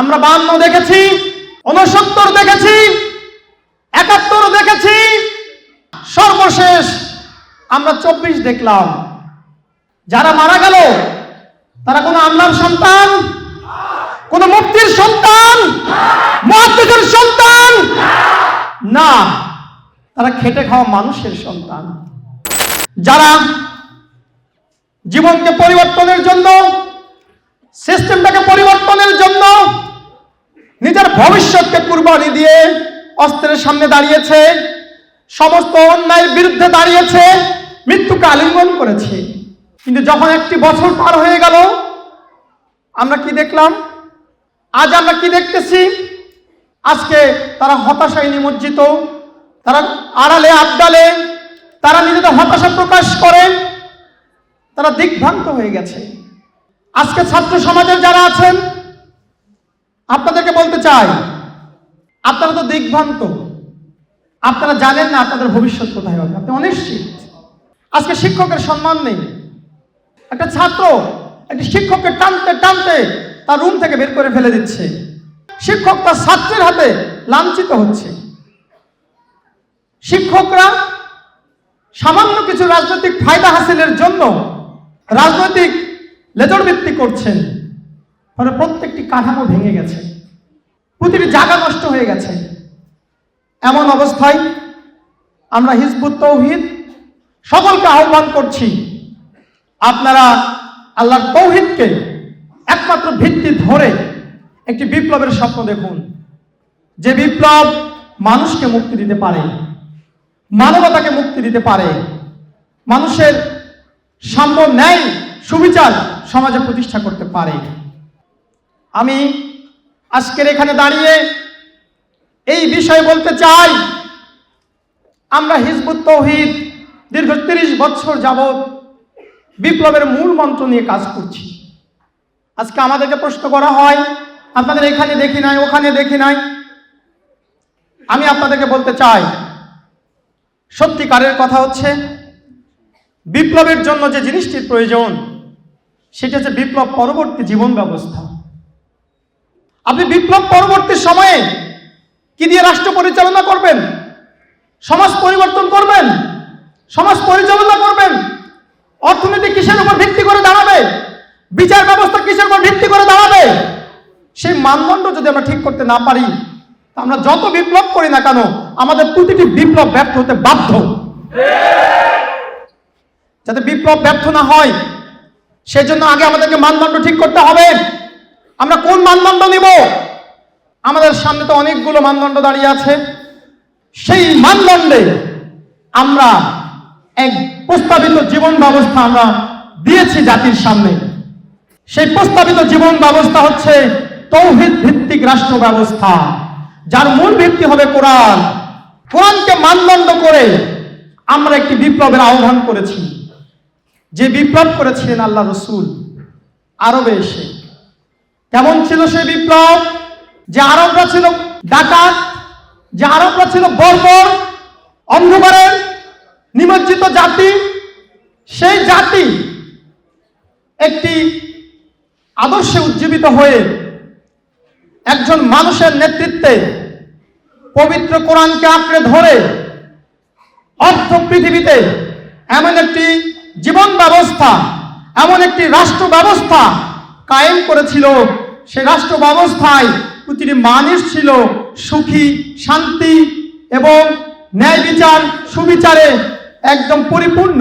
আমরা বান্ন দেখেছি উনসত্তর দেখেছি, একাত্তর দেখেছি। সর্বশেষ আমরা চব্বিশ দেখলাম। যারা মারা গেল, তারা কোনো আল্লাহর সন্তান, কোন মুক্তির সন্তান সন্তান, না, তারা খেটে খাওয়া মানুষের সন্তান। যারা জীবনকে পরিবর্তনের জন্য সিস্টেমটাকে পরিবর্তনের জন্য নিজের ভবিষ্যৎকে কুরবানি দিয়ে অস্ত্রের সামনে দাঁড়িয়েছে, সমস্ত অন্যায়ের বিরুদ্ধে দাঁড়িয়েছে, মৃত্যুকে আলিঙ্গন করেছে। কিন্তু যখন একটি বছর পার হয়ে গেল, আমরা কি দেখলাম? আজ আমরা কি দেখতেছি? আজকে তারা হতাশায় নিমজ্জিত, তারা আড়ালে, আবডালে, তারা নিজেদের হতাশা প্রকাশ করে, তারা দিকভ্রান্ত হয়ে গেছে। আজকে ছাত্র সমাজের যারা আছেন আপনাদেরকে বলতে চাই, আপনারা তো দিকভ্রান্ত। আপনারা জানেন না আপনাদের ভবিষ্যৎ কোথায় হবে। আপনি অনিশ্চিত। আজকে শিক্ষকের সম্মান নেই। একটা ছাত্র একটি শিক্ষককে টানতে টানতে তার রুম থেকে বের করে ফেলে দিচ্ছে। শিক্ষক তার ছাত্রের হাতে লাঞ্ছিত হচ্ছে। শিক্ষকরা সামান্য কিছু রাজনৈতিক ফায়দা হাসিলের জন্য রাজনৈতিক লেজর ভিত্তি করছেন। ফলে প্রত্যেকটি কাঠামো ভেঙে গেছে। প্রতিটি জায়গা নষ্ট হয়ে গেছে। এমন অবস্থায় আমরা হিজবুত তৌহিদ সকলকে আহ্বান করছি, আপনারা আল্লাহর তৌহিদকে একমাত্র ভিত্তি ধরে একটি বিপ্লবের স্বপ্ন দেখুন। যে বিপ্লব মানুষকে মুক্তি দিতে পারে, মানবতাকে মুক্তি দিতে পারে, মানুষের সাম্য ন্যায় সুবিচার সমাজে প্রতিষ্ঠা করতে পারে। আমি আজকের এখানে দাঁড়িয়ে এই বিষয়ে বলতে চাই। আমরা হিজবুত তৌহিদ দীর্ঘ তিরিশ বছর যাবৎ বিপ্লবের মূল মন্ত্র নিয়ে কাজ করছি। আজকে আমাদেরকে প্রশ্ন করা হয়, আপনাদের এখানে দেখি নাই, ওখানে দেখি নাই। আমি আপনাদেরকে বলতে চাই, সত্যিকারের কথা হচ্ছে, বিপ্লবের জন্য যে জিনিসটির প্রয়োজন, সেটা হচ্ছে বিপ্লব পরবর্তী জীবন ব্যবস্থা। আপনি বিপ্লব পরবর্তী সময়ে কি দিয়ে রাষ্ট্র পরিচালনা করবেন? সমাজ পরিবর্তন করবেন? সমাজ পরিচালনা করবেন? অর্থনীতি কিসের উপর ভিত্তি করে দাঁড়াবে? বিচার ব্যবস্থা কিসের উপর ভিত্তি করে দাঁড়াবে? সেই মানদণ্ড যদি আমরা ঠিক করতে না পারি আমরা যত বিপ্লব করি না কেন, আমাদের প্রতিটি বিপ্লব ব্যর্থ হতে বাধ্য। যাতে বিপ্লব ব্যর্থ না হয় সেই জন্য আগে আমাদেরকে মানদণ্ড ঠিক করতে হবে। আমরা কোন মানদণ্ড নিব? আমাদের সামনে তো অনেকগুলো মানদণ্ড দাঁড়িয়ে আছে। সেই মানদণ্ডে আমরা এক প্রস্তাবিত জীবন ব্যবস্থা আমরা দিয়েছি জাতির সামনে। সেই প্রস্তাবিত জীবন ব্যবস্থা হচ্ছে তৌহিদ ভিত্তিক রাষ্ট্র ব্যবস্থা। যার মূল ভিত্তি হবে কোরআন। কোরআনকে মানদণ্ড করে আমরা একটি বিপ্লবের আহ্বান করেছি। যে বিপ্লব করেছিলেন আল্লাহ রসুল, আরবে এসে কেমন ছিল সে বিপ্লব? যে আরবরা ছিল ডাকাত, যে আরবরা ছিল বর্বর, অন্ধকারের নিমজ্জিত জাতি, সেই জাতি একটি আদর্শে উজ্জীবিত হয়ে একজন মানুষের নেতৃত্বে পবিত্র কোরআনকে আঁকড়ে ধরে অর্থ পৃথিবীতে এমন একটি জীবন ব্যবস্থা, এমন একটি রাষ্ট্র ব্যবস্থা কায়েম করেছিল। সে রাষ্ট্র ব্যবস্থায় প্রতিটি মানুষ ছিল সুখী, শান্তি এবং ন্যায় বিচার, সুবিচারে একদম পরিপূর্ণ।